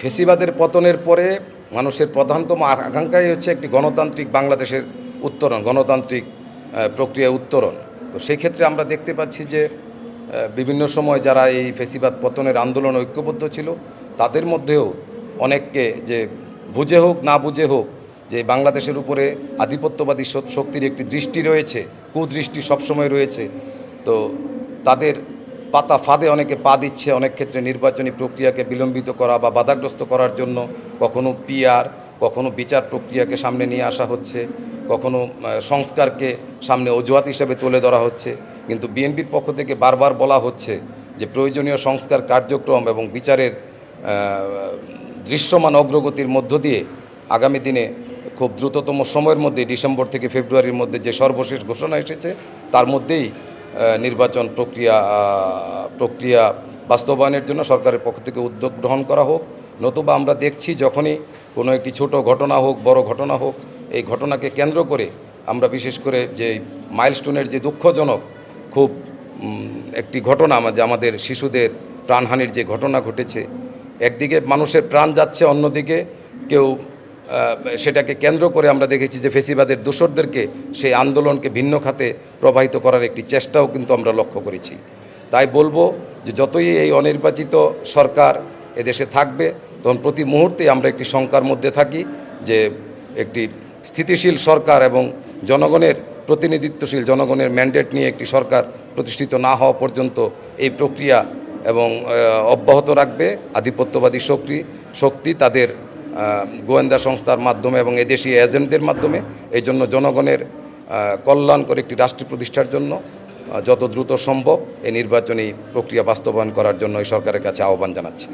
ফেসিবাদের পতনের পরে মানুষের প্রধানতম আকাঙ্ক্ষাই হচ্ছে একটি গণতান্ত্রিক বাংলাদেশের উত্তরণ, গণতান্ত্রিক প্রক্রিয়া উত্তরণ। তো সেই ক্ষেত্রে আমরা দেখতে পাচ্ছি যে বিভিন্ন সময় যারা এই ফেসিবাদ পতনের আন্দোলন ঐক্যবদ্ধ ছিল, তাদের মধ্যেও অনেককে যে বুঝে হোক, না বুঝে হোক, যে বাংলাদেশের উপরে আধিপত্যবাদী শক্তির একটি দৃষ্টি রয়েছে, কুদৃষ্টি সবসময় রয়েছে, তো তাদের পাতা ফাঁদে অনেকে পা দিচ্ছে, অনেক ক্ষেত্রে নির্বাচনী প্রক্রিয়াকে বিলম্বিত করা বা বাধাগ্রস্ত করার জন্য কখনো পিআর, কখনো বিচার প্রক্রিয়াকে সামনে নিয়ে আসা হচ্ছে, কখনো সংস্কারকে সামনে অজুহাত হিসেবে তুলে ধরা হচ্ছে। কিন্তু বিএনপির পক্ষ থেকে বারবার বলা হচ্ছে যে প্রয়োজনীয় সংস্কার কার্যক্রম এবং বিচারের দৃশ্যমান অগ্রগতির মধ্য দিয়ে আগামী দিনে খুব দ্রুততম সময়ের মধ্যে, ডিসেম্বর থেকে ফেব্রুয়ারির মধ্যে যে সর্বশেষ ঘোষণা এসেছে, তার মধ্যেই নির্বাচন প্রক্রিয়া প্রক্রিয়া বাস্তবায়নের জন্য সরকারের পক্ষ থেকে উদ্যোগ গ্রহণ করা হোক। নতুবা আমরা দেখছি যখনই কোনো একটি ছোট ঘটনা হোক, বড় ঘটনা হোক, এই ঘটনাকে কেন্দ্র করে আমরা বিশেষ করে যে মাইলস্টোনের যে দুঃখজনক খুব একটি ঘটনা যে আমাদের শিশুদের প্রাণহানির যে ঘটনা ঘটেছে, একদিকে মানুষের প্রাণ যাচ্ছে, অন্যদিকে কেউ সেটাকে কেন্দ্র করে আমরা দেখেছি যে ফেসিবাদের দোসরদেরকে সেই আন্দোলনকে ভিন্ন খাতে প্রবাহিত করার একটি চেষ্টাও কিন্তু আমরা লক্ষ্য করেছি। তাই বলব যে যতই এই অনির্বাচিত সরকার এদেশে থাকবে, তখন প্রতি মুহূর্তে আমরা একটি শঙ্কার মধ্যে থাকি যে একটি স্থিতিশীল সরকার এবং জনগণের প্রতিনিধিত্বশীল জনগণের ম্যান্ডেট নিয়ে একটি সরকার প্রতিষ্ঠিত না হওয়া পর্যন্ত এই প্রক্রিয়া এবং অব্যাহত রাখবে। আধিপত্যবাদী শক্তি শক্তি তাদের গোয়েন্দা সংস্থার মাধ্যমে এবং এদেশি এজেন্টদের মাধ্যমে। এই জন্য জনগণের কল্যাণকর একটি রাষ্ট্র প্রতিষ্ঠার জন্য যত দ্রুত সম্ভব এই নির্বাচনী প্রক্রিয়া বাস্তবায়ন করার জন্য এই সরকারের কাছে আহ্বান জানাচ্ছি।